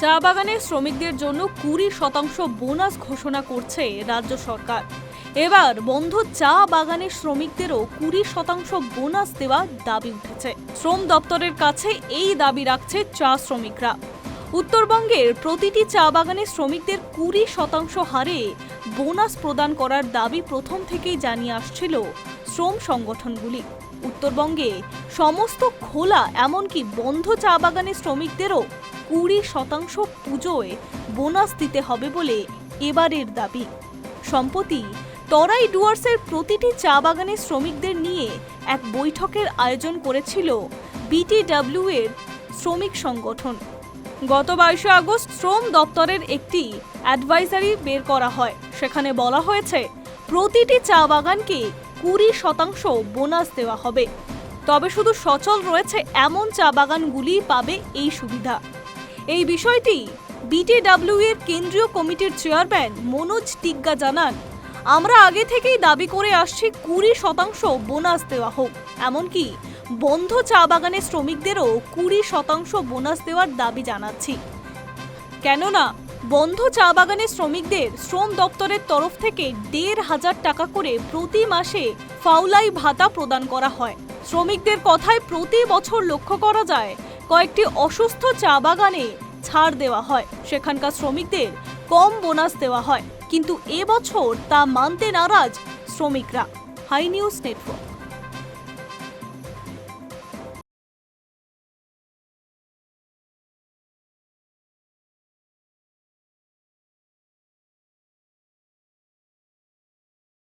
চা বাগানের শ্রমিকদের জন্য কুড়ি শতাংশ বোনাস ঘোষণা করছে রাজ্য সরকার। এবার বন্ধ চা বাগানের শ্রমিকদেরও কুড়ি শতাংশ বোনাস দেওয়ার দাবি উঠেছে। শ্রম দপ্তরের কাছে এই দাবি রাখছে চা শ্রমিকরা। উত্তরবঙ্গের প্রতিটি চা বাগানের শ্রমিকদের কুড়ি শতাংশ হারে বোনাস প্রদান করার দাবি প্রথম থেকেই জানিয়ে আসছিল শ্রম সংগঠনগুলি। উত্তরবঙ্গে সমস্ত খোলা এমনকি বন্ধ চা বাগানের শ্রমিকদেরও কুড়ি শতাংশ পুজোয় বোনাস দিতে হবে বলে এবারের দাবি। সম্প্রতি তরাই ডুয়ার্সের প্রতিটি চা বাগানের শ্রমিকদের নিয়ে এক বৈঠকের আয়োজন করেছিল বিটিডব্লিউ এর শ্রমিক সংগঠন। গত বাইশে আগস্ট শ্রম দপ্তরের একটি অ্যাডভাইজারি বের করা হয়। সেখানে বলা হয়েছে, প্রতিটি চা বাগানকে কুড়ি শতাংশ বোনাস দেওয়া হবে। তবে শুধু সচল রয়েছে এমন চা বাগানগুলি পাবে এই সুবিধা। এই বিষয়টি বিটিডব্লিউ এর কেন্দ্রীয় কমিটির চেয়ারম্যান মনোজ টিগ্গা জানান। আমরা আগে থেকেই দাবি করে আসছি কুড়ি শতাংশ বোনাস দেওয়া হোক। এমনকি বন্ধ চা বাগানের শ্রমিকদেরও কুড়ি শতাংশ বোনাস দেওয়ার দাবি জানাচ্ছি। কেননা, বন্ধ চা বাগানের শ্রমিকদের শ্রম দপ্তরের তরফ থেকে দেড় হাজার টাকা করে প্রতি মাসে ফাউলাই ভাতা প্রদান করা হয়। শ্রমিকদের কথায় প্রতি বছর লক্ষ্য করা যায়, কয়েকটি অসুস্থ চা বাগানে ছাড় দেওয়া হয়। সেখানকার শ্রমিকদের কম বোনাস দেওয়া হয়। কিন্তু এবছর তা মানতে নারাজ শ্রমিকরা। High news network.